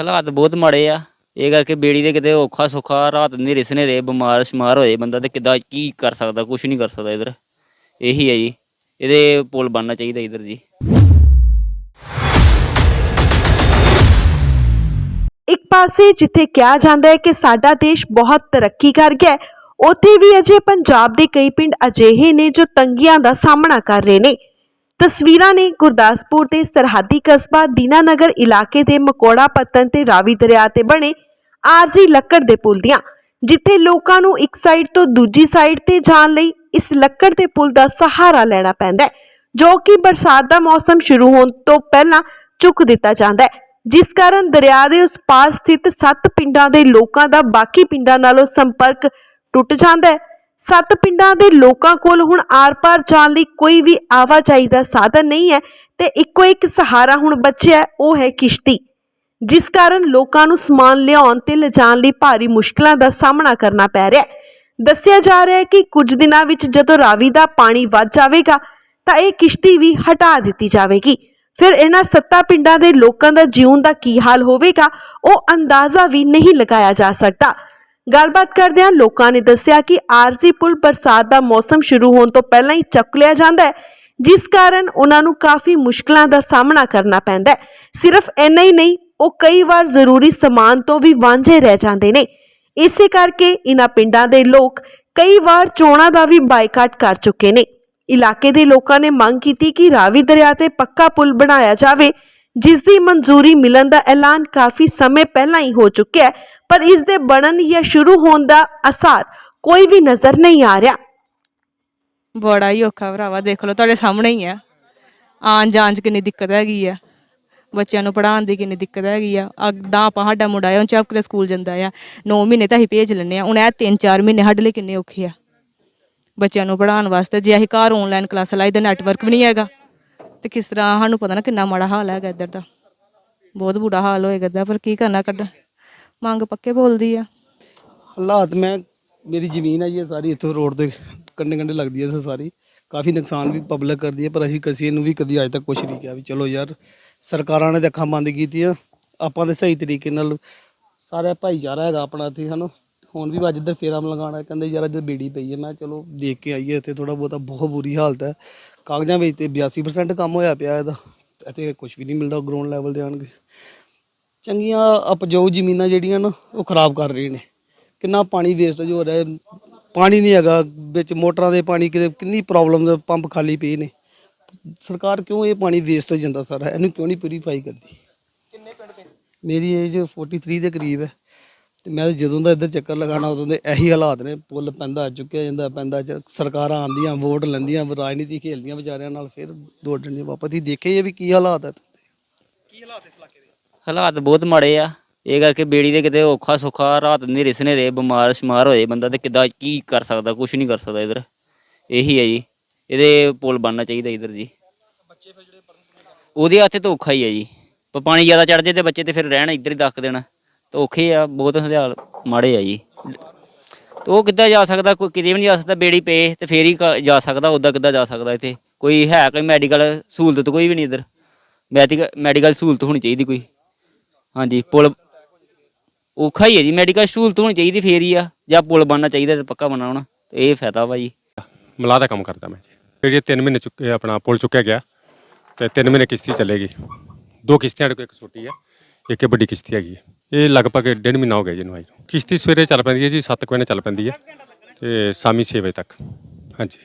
ਹਾਲਾਤ ਬਹੁਤ ਮਾੜੇ ਆ। ਇਹ ਕਰਕੇ ਬੇੜੀ ਦੇ ਕਿਤੇ ਔਖਾ ਸੁੱਖਾ ਰਾਤ ਹਨੇਰੇ ਸਨੇਰੇ ਬਿਮਾਰ ਸ਼ਮਾਰ ਹੋਏ ਬੰਦਾ ਤੇ ਕਿੱਦਾਂ ਕੀ ਕਰ ਸਕਦਾ ਕੁਝ ਨਹੀਂ ਕਰ ਸਕਦਾ ਇਧਰ। ਇਹੀ ਹੈ ਜੀ। ਇਹਦੇ ਪੁਲ ਬਣਨਾ ਚਾਹੀਦਾ ਇਧਰ ਜੀ। ਇੱਕ ਪਾਸੇ ਜਿੱਥੇ ਕਿਹਾ ਜਾਂਦਾ ਹੈ ਕਿ ਸਾਡਾ ਦੇਸ਼ ਬਹੁਤ ਤਰੱਕੀ ਕਰ ਗਿਆ ਉੱਥੇ ਵੀ ਅਜੇ ਪੰਜਾਬ ਦੇ ਕਈ ਪਿੰਡ ਅਜਿਹੇ ਨੇ ਜੋ ਤੰਗੀਆਂ ਦਾ ਸਾਹਮਣਾ ਕਰ ਰਹੇ ਨੇ। ਤਸਵੀਰਾਂ ਨੇ ਗੁਰਦਾਸਪੁਰ ਦੇ ਸਰਹੱਦੀ ਕਸਬਾ ਦੀਨਾਨਗਰ ਇਲਾਕੇ ਦੇ ਮਕੋੜਾ ਪੱਤਨ ਤੇ ਰਾਵੀ ਦਰਿਆ ਤੇ ਬਣੇ ਆਰਜ਼ੀ ਲੱਕੜ ਦੇ ਪੁਲ ਦੀਆਂ, ਜਿੱਥੇ ਲੋਕਾਂ ਨੂੰ ਇੱਕ ਸਾਈਡ ਤੋਂ ਦੂਜੀ ਸਾਈਡ ਤੇ ਜਾਣ ਲਈ ਇਸ ਲੱਕੜ ਦੇ ਪੁਲ ਦਾ ਸਹਾਰਾ ਲੈਣਾ ਪੈਂਦਾ ਹੈ, ਜੋ ਕਿ ਬਰਸਾਤ ਦਾ ਮੌਸਮ ਸ਼ੁਰੂ ਹੋਣ ਤੋਂ ਪਹਿਲਾਂ ਚੁੱਕ ਦਿੱਤਾ ਜਾਂਦਾ ਹੈ। ਜਿਸ ਕਾਰਨ ਦਰਿਆ ਦੇ ਉਸ ਪਾਰ ਸਥਿਤ ਸੱਤ ਪਿੰਡਾਂ ਦੇ ਲੋਕਾਂ ਦਾ ਬਾਕੀ ਪਿੰਡਾਂ ਨਾਲੋਂ ਸੰਪਰਕ ਟੁੱਟ ਜਾਂਦਾ ਹੈ। ਸੱਤ ਪਿੰਡਾਂ ਦੇ ਲੋਕਾਂ ਕੋਲ ਹੁਣ ਆਰ-ਪਾਰ ਜਾਣ ਲਈ ਕੋਈ ਵੀ ਆਵਾਜਾਈ ਦਾ ਸਾਧਨ ਨਹੀਂ ਹੈ ਤੇ ਇੱਕੋ ਇੱਕ ਸਹਾਰਾ ਹੁਣ ਬਚਿਆ ਉਹ ਹੈ ਕਿਸ਼ਤੀ। ਜਿਸ ਕਾਰਨ ਲੋਕਾਂ ਨੂੰ ਸਮਾਨ ਲਿਆਉਣ ਤੇ ਲਿਜਾਣ ਲਈ ਭਾਰੀ ਮੁਸ਼ਕਲਾਂ ਦਾ ਸਾਹਮਣਾ ਕਰਨਾ ਪੈ ਰਿਹਾ ਹੈ। ਦੱਸਿਆ ਜਾ ਰਿਹਾ ਹੈ ਕਿ ਕੁਝ ਦਿਨਾਂ ਵਿੱਚ ਜਦੋਂ ਰਾਵੀ ਦਾ ਪਾਣੀ ਵੱਧ ਜਾਵੇਗਾ, ਤਾਂ ਇਹ ਕਿਸ਼ਤੀ ਵੀ ਹਟਾ ਦਿੱਤੀ ਜਾਵੇਗੀ। ਫਿਰ ਇਹਨਾਂ ਸੱਤਾ ਪਿੰਡਾਂ ਦੇ ਲੋਕਾਂ ਦਾ ਜੀਵਨ ਦਾ ਕੀ ਹਾਲ ਹੋਵੇਗਾ, ਉਹ ਅੰਦਾਜ਼ਾ ਵੀ ਨਹੀਂ ਲਗਾਇਆ ਜਾ ਸਕਦਾ। ਗੱਲਬਾਤ ਕਰਦਿਆਂ ਲੋਕਾਂ ਨੇ ਦੱਸਿਆ ਕਿ ਆਰਜ਼ੀ ਪੁਲ ਬਰਸਾਤ ਦਾ ਮੌਸਮ ਸ਼ੁਰੂ ਹੋਣ ਤੋਂ ਪਹਿਲਾਂ ਹੀ ਚੱਕ ਲਿਆ ਜਾਂਦਾ ਹੈ, ਜਿਸ ਕਾਰਨ ਉਹਨਾਂ ਨੂੰ ਕਾਫੀ ਮੁਸ਼ਕਲਾਂ ਦਾ ਸਾਹਮਣਾ ਕਰਨਾ ਪੈਂਦਾ ਹੈ। ਸਿਰਫ ਇੰਨਾ ਹੀ ਨਹੀਂ, ਉਹ ਕਈ ਵਾਰ ਜ਼ਰੂਰੀ ਸਮਾਨ ਤੋਂ ਵੀ ਵਾਂਝੇ ਰਹਿ ਜਾਂਦੇ ਨੇ। ਇਸੇ ਕਰਕੇ ਇਹਨਾਂ ਪਿੰਡਾਂ ਦੇ ਲੋਕ ਕਈ ਵਾਰ ਚੋਣਾਂ ਦਾ ਵੀ ਬਾਈਕਾਟ ਕਰ ਚੁੱਕੇ ਨੇ। ਇਲਾਕੇ ਦੇ ਲੋਕਾਂ ਨੇ ਮੰਗ ਕੀਤੀ ਕਿ ਰਾਵੀ ਦਰਿਆ ਤੇ ਪੱਕਾ ਪੁਲ ਬਣਾਇਆ ਜਾਵੇ, ਜਿਸ ਦੀ ਮਨਜ਼ੂਰੀ ਮਿਲਣ ਦਾ ਐਲਾਨ ਕਾਫੀ ਸਮੇਂ ਪਹਿਲਾਂ ਹੀ ਹੋ ਚੁੱਕਿਆ ਹੈ। ਪਰ ਇਸ ਦੇ ਬਣਨ ਜਾਂ ਸ਼ੁਰੂ ਹੋਣ ਦਾ ਅਸਾਰ ਕੋਈ ਵੀ ਨਜ਼ਰ ਨਹੀਂ ਆ ਰਿਹਾ। ਬੜਾ ਹੀ ਔਖਾ ਭਰਾਵਾ, ਦੇਖ ਲਓ, ਤੁਹਾਡੇ ਸਾਹਮਣੇ ਹੀ ਆ। ਆਉਣ ਜਾਣ ਚ ਕਿੰਨੀ ਦਿੱਕਤ ਹੈਗੀ ਆ। ਬੱਚਿਆਂ ਨੂੰ ਪੜ੍ਹਾਉਣ ਦੀ ਕਿੰਨੀ ਦਿੱਕਤ ਹੈਗੀ ਆ। ਅੱਗਦਾ ਆਪਾਂ ਸਾਡਾ ਮੁੰਡਾ ਆ ਉਹ ਚੱਪ ਸਕੂਲ ਜਾਂਦਾ ਆ। 9 ਮਹੀਨੇ ਤਾਂ ਅਸੀਂ ਭੇਜ ਲੈਂਦੇ ਆ। ਹੁਣ ਇਹ 3-4 ਮਹੀਨੇ ਸਾਡੇ ਲਈ ਕਿੰਨੇ ਔਖੇ ਆ। ਬੱਚਿਆਂ ਨੂੰ ਪੜਾਉਣ ਵਾਸਤੇ ਜੇ ਅਸੀਂ ਘਰ ਆਨਲਾਈਨ ਕਲਾਸਾਂ ਲਾਈ ਤਾਂ ਨੈਟਵਰਕ ਵੀ ਨਹੀਂ ਹੈਗਾ। ਤੇ ਕਿਸ ਤਰ੍ਹਾਂ, ਸਾਨੂੰ ਪਤਾ ਨਾ ਕਿੰਨਾ ਮਾੜਾ ਹਾਲ ਹੈਗਾ ਇੱਧਰ ਦਾ। ਬਹੁਤ ਬੁਰਾ ਹਾਲ ਹੋਏਗਾ ਇੱਧਰ ਪਰ ਕੀ ਕਰਨਾ ਕੱਢ। ਮੰਗ ਪੱਕੇ ਬੋਲਦੀ ਆ। ਹਾਲਾਤ ਮੈਂ, ਮੇਰੀ ਜ਼ਮੀਨ ਹੈ ਜੀ, ਇਹ ਸਾਰੀ ਇੱਥੋਂ ਰੋਡ ਦੇ ਕੰਢੇ ਕੰਢੇ ਲੱਗਦੀ ਹੈ ਇਹ ਸਾਰੀ। ਕਾਫੀ ਨੁਕਸਾਨ ਵੀ ਪਬਲਿਕ ਕਰਦੀ ਹੈ ਪਰ ਅਸੀਂ ਕਿਸੇ ਨੂੰ ਵੀ ਕਦੀ ਅੱਜ ਤੱਕ ਕੁਝ ਨਹੀਂ ਕਿਹਾ ਵੀ ਚਲੋ ਯਾਰ, ਸਰਕਾਰਾਂ ਨੇ ਤਾਂ ਅੱਖਾਂ ਬੰਦ ਕੀਤੀਆਂ। ਆਪਾਂ ਦੇ ਸਹੀ ਤਰੀਕੇ ਨਾਲ ਸਾਰਾ ਭਾਈਚਾਰਾ ਹੈਗਾ ਆਪਣਾ ਇੱਥੇ ਸਾਨੂੰ ਹੁਣ ਵੀ ਅੱਜ ਇੱਧਰ ਫੇਰਾ ਲਗਾਉਣਾ, ਕਹਿੰਦੇ ਯਾਰ ਅੱਜ ਬੀੜੀ ਪਈ ਹੈ ਮੈਂ ਚਲੋ ਦੇਖ ਕੇ ਆਈਏ, ਇੱਥੇ ਥੋੜਾ ਬਹੁਤਾ ਬਹੁਤ ਬੁਰੀ ਹਾਲਤ ਹੈ। ਕਾਗਜ਼ਾਂ ਵਿੱਚ ਤੇ 82% ਕੰਮ ਹੋਇਆ ਪਿਆ ਇਹਦਾ, ਇੱਥੇ ਕੁਝ ਵੀ ਨਹੀਂ ਮਿਲਦਾ ਗਰਾਊਂਡ ਲੈਵਲ ਤੇ ਆਣਗੇ ਚੰਗੀਆਂ ਉਪਜਾਊ ਜ਼ਮੀਨਾਂ ਜਿਹੜੀਆਂ ਨਾ ਉਹ ਖਰਾਬ ਕਰ ਰਹੇ ਨੇ। ਕਿੰਨਾ ਪਾਣੀ ਵੇਸਟੇਜ ਹੋ ਰਿਹਾ ਹੈ। ਪਾਣੀ ਨਹੀਂ ਹੈਗਾ ਵਿੱਚ ਮੋਟਰਾਂ ਦੇ ਪਾਣੀ ਕਿਤੇ ਕਿੰਨੀ ਪ੍ਰੋਬਲਮ ਪੰਪ ਖਾਲੀ ਪਏ ਨੇ। ਸਰਕਾਰ ਕਿਉਂ ਇਹ ਪਾਣੀ ਵੇਸਟ ਜਾਂਦਾ ਸਾਰਾ? ਇਹਨੂੰ ਕਿਉਂ ਨਹੀਂ ਪਿਊਰੀਫਾਈ ਕਰਦੀ? ਕਿੰਨੇ ਪਿੰਡ ਦੇ ਮੇਰੀ ਏਜ 43 ਦੇ ਕਰੀਬ ਹੈ। ਤੇ ਮੈਂ ਜਦੋਂ ਦਾ ਇੱਧਰ ਚੱਕਰ ਲਗਾਣਾ ਉਦੋਂ ਦੇ ਇਹੀ ਹਾਲਾਤ ਨੇ। ਪੁੱਲ ਪੈਂਦਾ ਚੁੱਕਿਆ ਜਾਂਦਾ ਪੈਂਦਾ ਚ- ਸਰਕਾਰਾਂ ਆਂਦੀਆਂ ਵੋਟ ਲੈਂਦੀਆਂ ਰਾਜਨੀਤੀ ਖੇਲਦੀਆਂ ਵਿਚਾਰਿਆਂ ਨਾਲ ਫਿਰ ਦੌੜ ਜਾਂਦੀਆਂ ਵਾਪਸ। ਹੀ ਦੇਖੇ ਇਹ ਵੀ ਕੀ ਹਾਲਾਤ ਹੈ ਹਾਲਾਤ ਹਾਲਾਤ ਬਹੁਤ ਮਾੜੇ ਆ। ਇਹ ਕਰਕੇ ਬੇੜੀ ਦੇ ਕਿਤੇ ਔਖਾ ਸੁੱਖਾ ਰਾਤ ਹਨੇਰੇ ਸਨੇਰੇ ਬਿਮਾਰ ਸ਼ਮਾਰ ਹੋਏ ਬੰਦਾ ਤੇ ਕਿੱਦਾਂ ਕੀ ਕਰ ਸਕਦਾ ਕੁਝ ਨਹੀਂ ਕਰ ਸਕਦਾ ਇਧਰ। ਇਹੀ ਹੈ ਜੀ। ਇਹਦੇ ਪੁਲ ਬਣਨਾ ਚਾਹੀਦਾ ਇਧਰ ਜੀ। ਉਹਦੇ ਹੱਥੇ ਤਾਂ ਔਖਾ ਹੀ ਹੈ ਜੀ। ਪਰ ਪਾਣੀ ਜ਼ਿਆਦਾ ਚੜ ਜੇ ਤੇ ਬੱਚੇ ਤੇ ਫਿਰ ਰਹਿਣ ਇੱਧਰ ਹੀ ਦੱਕ ਦੇਣਾ। ਤਾਂ ਔਖੇ ਆ, ਬਹੁਤ ਹਾਲ ਮਾੜੇ ਆ ਜੀ। ਤੇ ਉਹ ਕਿੱਦਾਂ ਜਾ ਸਕਦਾ, ਕੋਈ ਕਿਤੇ ਵੀ ਨਹੀਂ ਜਾ ਸਕਦਾ, ਬੇੜੀ ਪਏ ਤੇ ਫੇਰ ਹੀ ਕ- ਜਾ ਸਕਦਾ, ਉੱਦਾਂ ਕਿੱਦਾਂ ਜਾ ਸਕਦਾ ਇੱਥੇ। ਕੋਈ ਹੈ ਕੋਈ ਮੈਡੀਕਲ ਸਹੂਲਤ, ਕੋਈ ਵੀ ਨਹੀਂ ਇੱਧਰ। ਮੈਡੀਕਲ ਮੈਡੀਕਲ ਸਹੂਲਤ ਹੋਣੀ ਚਾਹੀਦੀ ਕੋਈ। ਹਾਂਜੀ, ਪੁਲ ਔਖਾ ਹੀ ਹੈ ਜੀ ਮੈਡੀਕਲ ਸਹੂਲਤ ਹੋਣੀ ਚਾਹੀਦੀ ਫੇਰ ਹੀ ਆ, ਜਾਂ ਪੁਲ ਬਣਨਾ ਚਾਹੀਦਾ ਤੇ ਪੱਕਾ ਬਣਾਉਣਾ ਤੇ ਇਹ ਫਾਇਦਾ ਵਾ ਜੀ। ਮਲਾਹ ਦਾ ਕੰਮ ਕਰਦਾ ਮੈਂ ਜੀ। ਫਿਰ ਇਹ 3 ਮਹੀਨੇ ਚੁੱਕੇ, ਆਪਣਾ ਪੁਲ ਚੁੱਕਿਆ ਗਿਆ, ਤੇ 3 ਮਹੀਨੇ ਕਿਸ਼ਤੀ ਚੱਲੇਗੀ। ਦੋ ਕਿਸ਼ਤੀਆਂ ਸਾਡੇ ਕੋਲ ਇੱਕ ਛੋਟੀ ਆ, ਇੱਕ ਵੱਡੀ ਕਿਸ਼ਤੀ ਹੈਗੀ ਹੈ ਇਹ ਲਗਭਗ ਡੇਢ ਮਹੀਨਾ ਹੋ ਗਿਆ ਜੀ ਇਹਨੂੰ ਆਈ ਨੂੰ। ਕਿਸ਼ਤੀ ਸਵੇਰੇ ਚੱਲ ਪੈਂਦੀ ਹੈ ਜੀ 7 ਵਜੇ ਚੱਲ ਪੈਂਦੀ ਹੈ, ਤੇ ਸ਼ਾਮੀ 6 ਵਜੇ ਤੱਕ। ਹਾਂਜੀ।